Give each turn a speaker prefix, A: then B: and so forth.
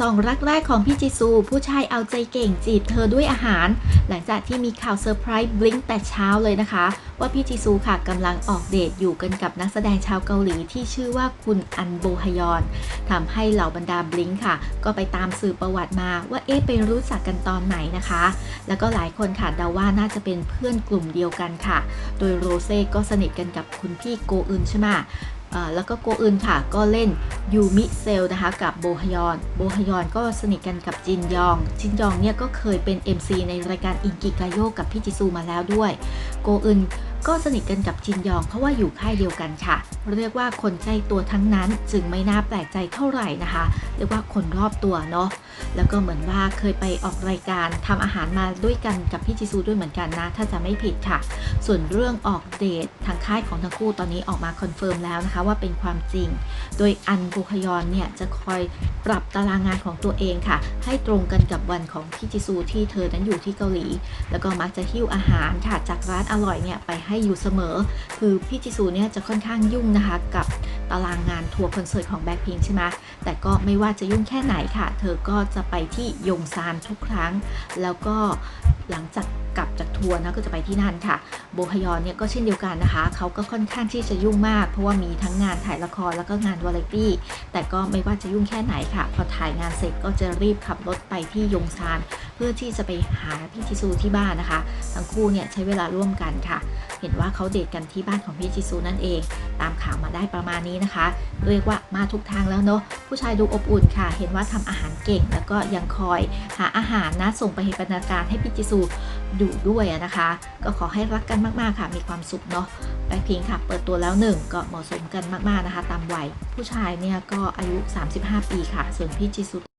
A: สองรักแรกของพี่จิซู ผู้ชายเอาใจเก่งจีบเธอด้วยอาหาร หลังจากที่มีข่าวเซอร์ไพรส์บลิงแต่เช้าเลยนะคะ ว่าพี่จิซูค่ะกำลังออกเดทอยู่กันกับนักแสดงชาวเกาหลีที่ชื่อว่าคุณอันโบฮยอนทำให้เหล่าบรรดาบลิงค่ะ ก็ไปตามสืบประวัติมาว่าเอ๊ะไปรู้จักกันตอนไหนนะคะ แล้วก็หลายคนค่ะเดาว่าน่าจะเป็นเพื่อนกลุ่มเดียวกันค่ะ โดยโรเซ่ก็สนิทกันกับคุณพี่โกอึนใช่ไหมอ่าแล้วก็โกอึนค่ะก็เล่น ยูมิเซลนะคะกับโบฮยอน โบฮยอนก็สนิทกันกับจินยอง จินยองเนี่ยก็เคยเป็น MC ในรายการอิงกิกาโยกับพี่จิซูมาแล้วด้วย โกอึน ก็สนิทกันกับจินยองเพราะว่าอยู่ค่ายเดียวกันค่ะ เรียกว่าคนใกล้ตัวทั้งนั้น จึงไม่น่าแปลกใจเท่าไหร่นะคะ เรียกว่าคนรอบตัวเนาะแล้วก็เหมือนว่าเคยไปออกรายการทำอาหารมาด้วยกันกับพี่จิซูด้วยเหมือนกันนะ ถ้าจะไม่ผิดค่ะ ส่วนเรื่องออกเดททางค่ายของทั้งคู่ตอนนี้ออกมาคอนเฟิร์มแล้วนะคะว่าเป็นความจริง โดยอันบุคยอนเนี่ยจะคอยปรับตารางงานของตัวเองค่ะ ให้ตรงกันกับวันของพี่จิซูที่เธอนั้นอยู่ที่เกาหลี แล้วก็มักจะหิ้วอาหารค่ะจากร้านอร่อยเนี่ยไปให้อยู่เสมอ คือพี่จิซูเนี่ยจะค่อนข้างยุ่งนะคะกับตารางงานทัวร์คอนเสิร์ตของแบ็คพิงใช่ไหมแต่ก็ไม่ว่าจะยุ่งแค่ไหนค่ะ เธอก็จะไปที่ยงซานทุกครั้ง แล้วก็หลังจากกลับจากทัวร์นะก็จะไปที่นั่นค่ะ โบฮยอนเนี่ยก็เช่นเดียวกันนะคะ เขาก็ค่อนข้างที่จะยุ่งมาก เพราะว่ามีทั้งงานถ่ายละครแล้วก็งานวาไรตี้ แต่ก็ไม่ว่าจะยุ่งแค่ไหนค่ะ พอถ่ายงานเสร็จก็จะรีบขับรถไปที่ยงซาน เพื่อที่จะไปหาพี่จิซูที่บ้านนะคะ ทั้งคู่เนี่ยใช้เวลาร่วมกันค่ะ เห็นว่าเขาเดทกันที่บ้านของพี่จิซูนั่นเอง ตามข่าวมาได้ประมาณนี้นะคะ เรียกว่ามาทุกทางแล้วเนาะผู้ชายดูอบอุ่นค่ะ เห็นว่าทำอาหารเก่งแล้วก็ยังคอยหาอาหารนะส่งไปให้บรรณาการให้พี่จิซูดูด้วยนะคะ ก็ขอให้รักกันมากๆค่ะ มีความสุขเนาะแบล็คพิงค์ค่ะ เปิดตัวแล้วหนึ่งก็เหมาะสมกันมากๆนะคะ ตามวัยผู้ชายเนี่ยก็อายุ 35 ปีค่ะ ส่วนพี่จิซู